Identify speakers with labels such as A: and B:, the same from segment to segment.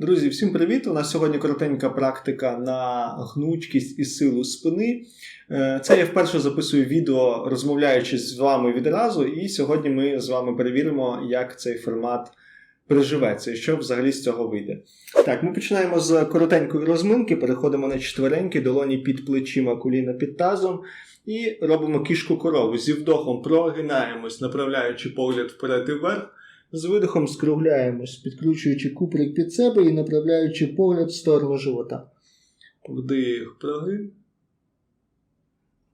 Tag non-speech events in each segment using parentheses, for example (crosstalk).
A: Друзі, всім привіт! У нас сьогодні коротенька практика на гнучкість і силу спини. Е, Це я вперше записую відео, розмовляючи з вами відразу, і сьогодні ми з вами перевіримо, як цей формат приживеться і що взагалі з цього вийде. Так, ми починаємо з коротенької розминки, переходимо на четверенькі, долоні під плечима, коліна під тазом. І робимо кішку корову. Зі вдохом прогинаємось, направляючи погляд вперед і вверх. З видихом скругляємось, підкручуючи куприк під себе і направляючи погляд в сторону живота. Вдих, прогин.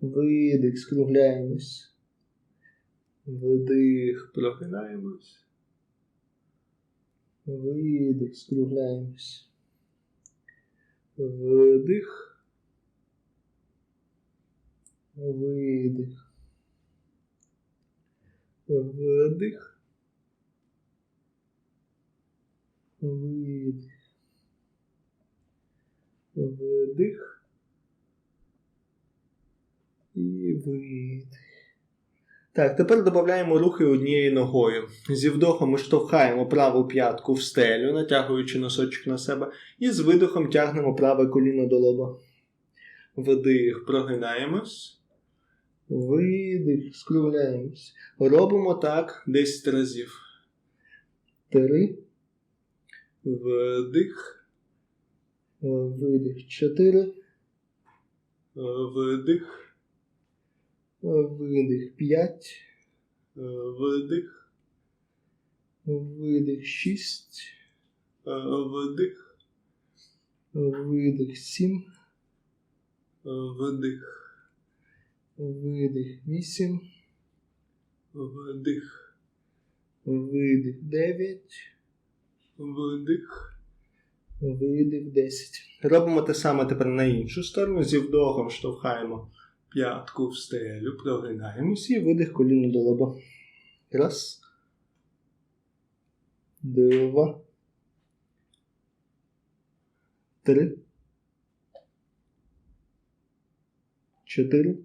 A: Видих, скругляємось. Вдих, прогинаємось. Видих, скругляємось. Вдих. Видих. Вдих. Видих. Вдих. І видих. Так, тепер додаємо рухи однією ногою. Зі вдохом ми штовхаємо праву п'ятку в стелю, натягуючи носочок на себе, і з видихом тягнемо праве коліно до лоба. Вдих, прогинаємось. Видих, скругляємось. Робимо так 10 разів. Три. Вдих. Видих. Чотири. Вдих. Видих. П'ять. Вдих. Видих. Шість. Вдих. Видих. Сім. Вдих. Видих. Вісім. Вдих. Видих. Дев'ять. Видих. Видих 10. Робимо те саме тепер на іншу сторону. Зі вдохом штовхаємо п'ятку в стелю, прогинаємось і видих коліно до лоба. Раз. Два. Три. Чотири.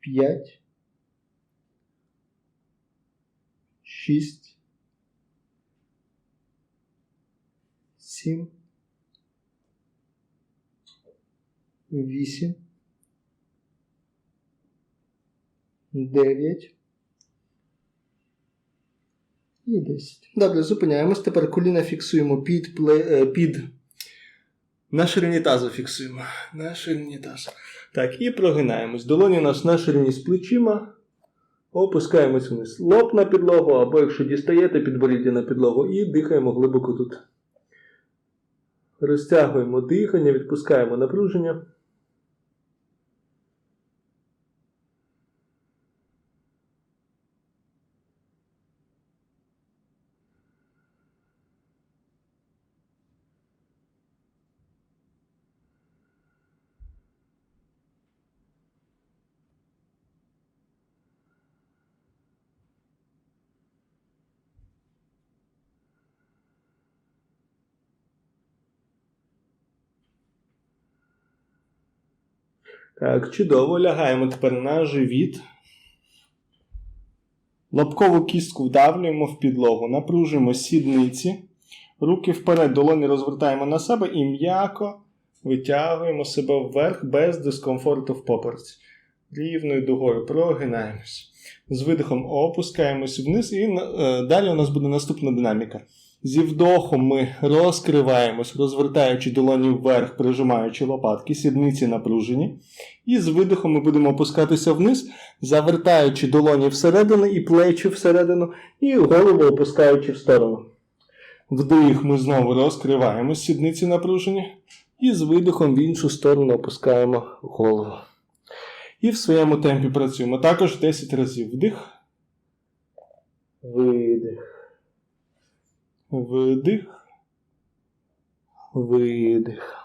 A: П'ять. шість, сім, вісім, дев'ять і десять. Добре, зупиняємось. Тепер коліна фіксуємо під пле... під. На ширині тазу фіксуємо. На ширині тазу. Так, і прогинаємось. Долоні у нас на ширині з плечима. Опускаємось вниз. Лоб на підлогу, або якщо дістаєте підборіддя на підлогу, і дихаємо глибоко тут. Розтягуємо дихання, відпускаємо напруження. Так, чудово. Лягаємо тепер на живіт. Лобкову кістку вдавлюємо в підлогу, напружуємо сідниці. Руки вперед, долоні розвертаємо на себе і м'яко витягуємо себе вверх без дискомфорту в поперці. Рівною дугою прогинаємось. З видихом опускаємось вниз, і е, далі у нас буде наступна динаміка. Зі вдохом ми розкриваємось, розвертаючи долоні вверх, прижимаючи лопатки, сідниці напружені. І з видихом ми будемо опускатися вниз, завертаючи долоні всередину і плечі всередину, і голову опускаючи в сторону. Вдих ми знову розкриваємось, сідниці напружені. І з видихом в іншу сторону опускаємо голову. І в своєму темпі працюємо. Також 10 разів вдих. Видих. Вдих. Видих.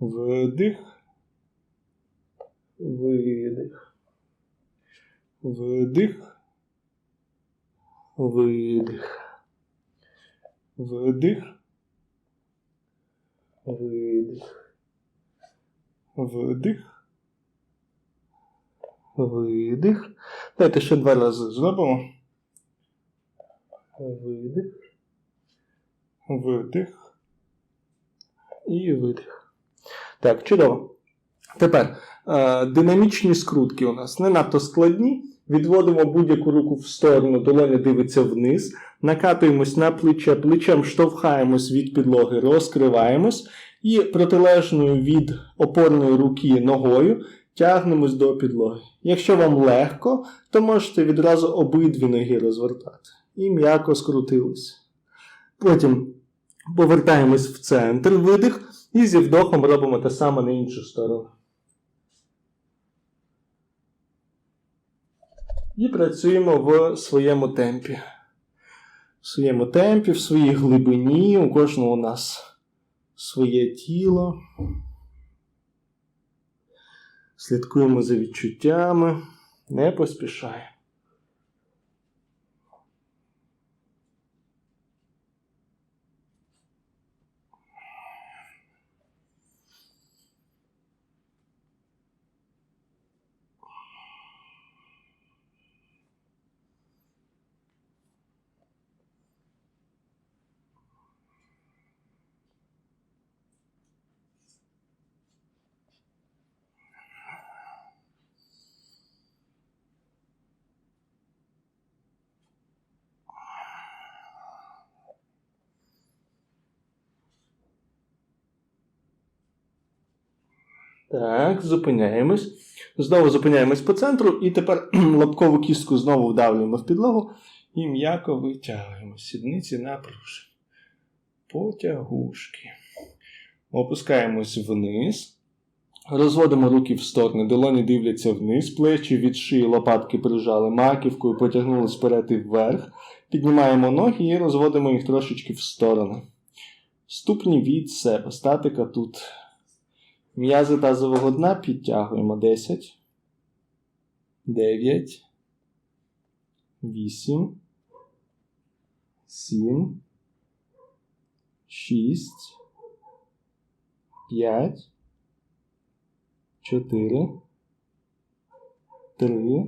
A: Вдих. Видих. Вдих. Видих. Вдих. Видих. Вдих. Видих. Давайте ще два рази зробимо. Видих. Видих. І видих. Так, чудово. Тепер е, динамічні скрутки у нас не надто складні. Відводимо будь-яку руку в сторону, долоня дивиться вниз, накатуємось на плече, плечем штовхаємось від підлоги, розкриваємось і протилежною від опорної руки ногою тягнемось до підлоги. Якщо вам легко, то можете відразу обидві ноги розвертати. І м'яко скрутились. Потім повертаємось в центр, видих, і зі вдохом робимо те саме на іншу сторону. І працюємо в своєму темпі. В своєму темпі, в своїй глибині. У кожного у нас своє тіло. Слідкуємо за відчуттями, не поспішаємо. Так, зупиняємось. Знову зупиняємось по центру, і тепер (clears throat) лобкову кістку знову вдавлюємо в підлогу і м'яко витягуємо. Сідниці напружені. Потягушки. Опускаємось вниз. Розводимо руки в сторони, долоні дивляться вниз, плечі від шиї, лопатки прижали маківкою, потягнули вперед і вверх. Піднімаємо ноги і розводимо їх трошечки в сторони. Ступні від себе. Статика тут. М'язи тазового дна підтягуємо 10, 9, 8, 7, 6, 5, 4, 3,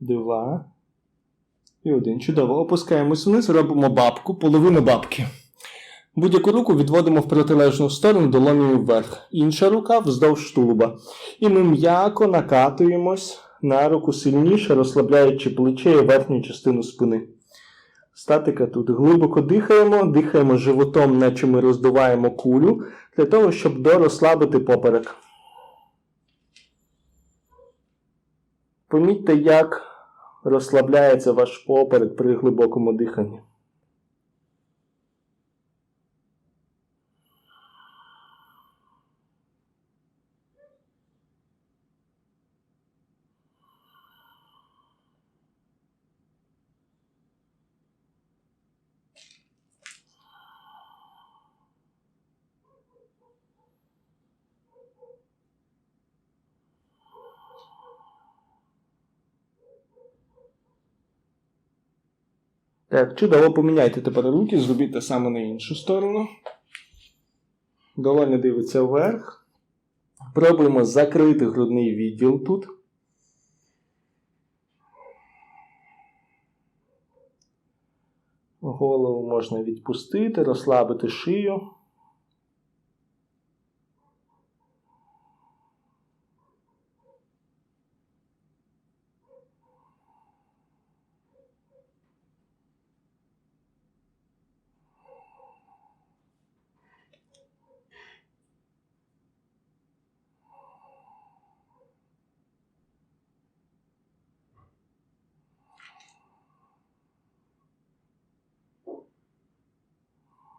A: 2 і 1. Чудово. Опускаємось вниз, робимо бабку, половину бабки. Будь-яку руку відводимо в протилежну сторону долонею вверх. Інша рука вздовж тулуба. І ми м'яко накатуємось на руку сильніше, розслабляючи плече і верхню частину спини. Статика тут. Глибоко дихаємо, дихаємо животом, наче ми роздуваємо кулю, для того, щоб дорозслабити поперек. Помітьте, як розслабляється ваш поперек при глибокому диханні. Так, чудово, поміняйте тепер руки, зробіть те саме на іншу сторону. Долоня дивиться вверх. Пробуємо закрити грудний відділ тут. Голову можна відпустити, розслабити шию.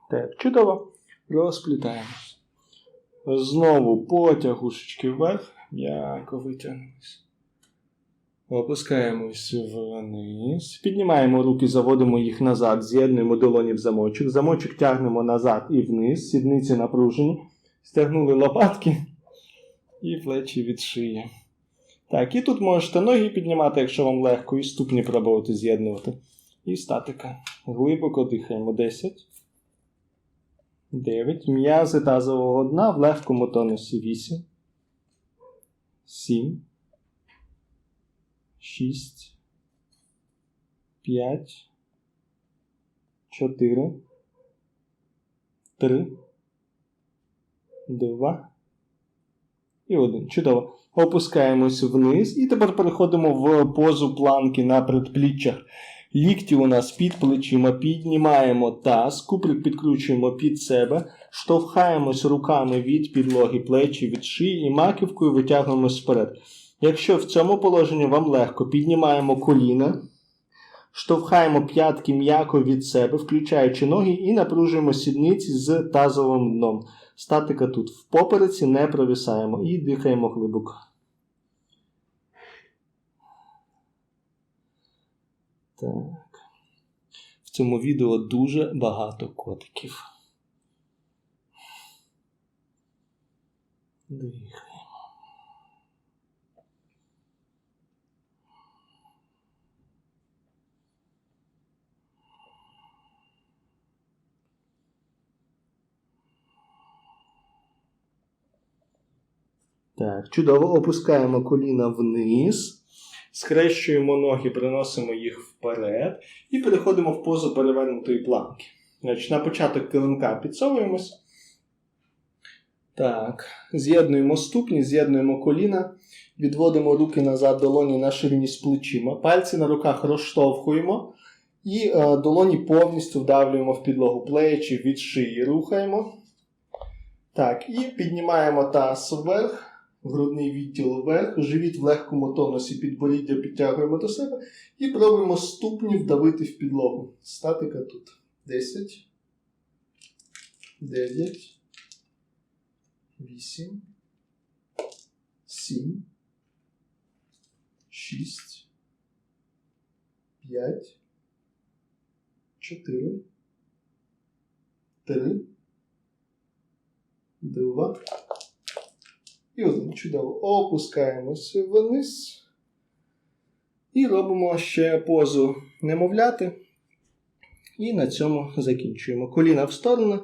A: Так, чудово. Розплітаємось. Знову потягушечки вверх, м'яко витягнемось. Опускаємось вниз. Піднімаємо руки, заводимо їх назад, з'єднуємо долоні в замочок. Замочок тягнемо назад і вниз, сідниці напружені. Стягнули лопатки і плечі від шиї. Так, і тут можете ноги піднімати, якщо вам легко, і ступні пробувати з'єднувати. І статика. Глибоко дихаємо. 10. 9. М'язи тазового дна в легкому тонусі 8. 7. 6. 5. чотири, три, два і один. Чудово. Опускаємось вниз і тепер переходимо в позу планки на предпліччях. Лікті у нас під плечима, піднімаємо таз, куприк підкручуємо під себе, штовхаємось руками від підлоги, плечі від шиї і маківкою витягуємось вперед. Якщо в цьому положенні вам легко, піднімаємо коліна, штовхаємо п'ятки м'яко від себе, включаючи ноги, і напружуємо сідниці з тазовим дном. Статика тут в попереці не провисаємо і дихаємо глибоко. Так. В цьому відео дуже багато котиків. Дихаємо. Так, чудово. Опускаємо коліна вниз, схрещуємо ноги, приносимо їх вперед і переходимо в позу перевернутої планки. Значить, на початок килимка підсовуємось. Так, з'єднуємо ступні, з'єднуємо коліна, відводимо руки назад, долоні на ширині з плечима, пальці на руках розштовхуємо і е, долоні повністю вдавлюємо в підлогу плечі від шиї. Рухаємо. Так, і піднімаємо таз вверх грудний відділ вверх, живіт в легкому тонусі, підборіддя підтягуємо до себе і пробуємо ступні вдавити в підлогу. Статика тут. 10, 9, 8, 7, 6, 5, 4, 3, 2, і один чудово. Опускаємося вниз. І робимо ще позу немовляти. І на цьому закінчуємо. Коліна в сторону.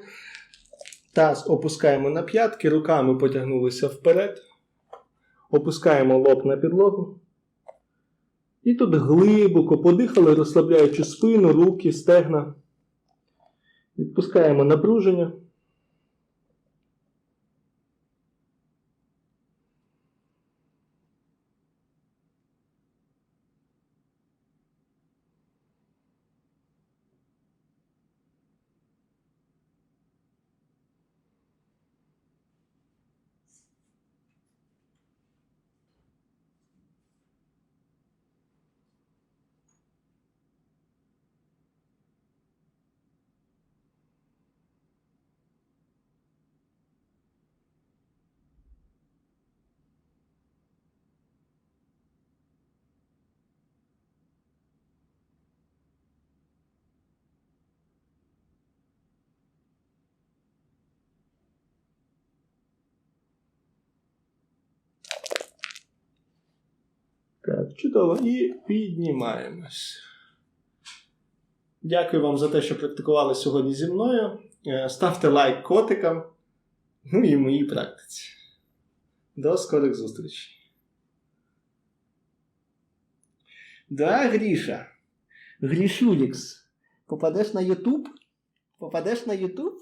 A: Таз опускаємо на п'ятки, руками потягнулися вперед. Опускаємо лоб на підлогу. І тут глибоко подихали, розслабляючи спину, руки, стегна. Відпускаємо напруження. Так, чудово. І піднімаємось. Дякую вам за те, що практикували сьогодні зі мною. Е, Ставте лайк котикам. Ну і моїй практиці. До скорих зустрічей. Да, Гріша. Грішулікс. Попадеш на Ютуб? Попадеш на Ютуб?